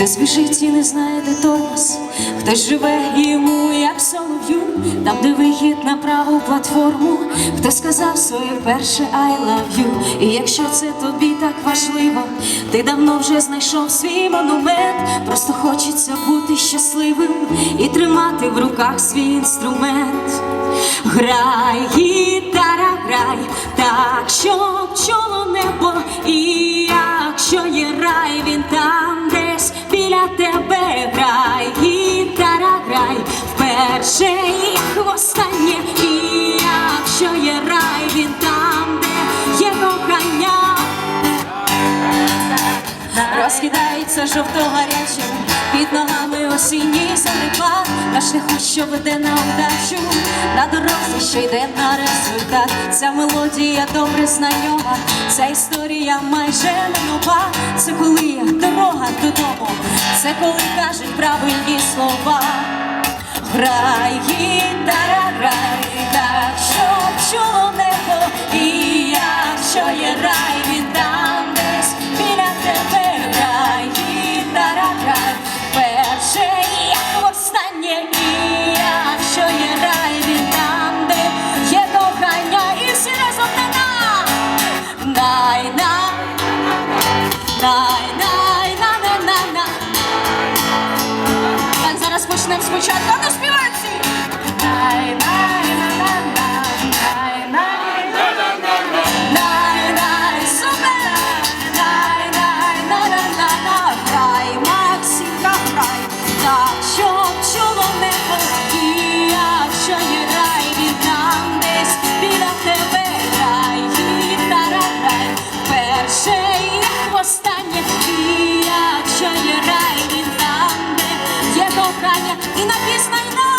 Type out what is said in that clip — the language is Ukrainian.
Хтось біжить і не знає, де тормоз, хтось живе йому, як солов'ю, там, де вихід на праву платформу, хто сказав своє перше I love you І якщо це тобі так важливо, ти давно вже знайшов свій монумент, просто хочеться бути щасливим і тримати в руках свій інструмент. Грай, гітара, вперше і востаннє, і якщо є рай, він там, де є кохання. Розкидається жовто-гарячим під ногами осінній занепад На шляху, що веде на удачу, на дорозі, що йде на результат. Ця мелодія добре знайома, ця історія майже не нова. Це коли дорога додому, це коли кажуть правильні слова. Грай, гітара, грай, так, щоб чуло небо, і якщо є рай, він там десь біля тебе. Грай, гітара, грай, перше як востаннє, і якщо є рай, він там, де є кохання, і всі разом на на най на най най почнемо спочатку. Ну, співай всі! Най, кохання, і на пісню й на.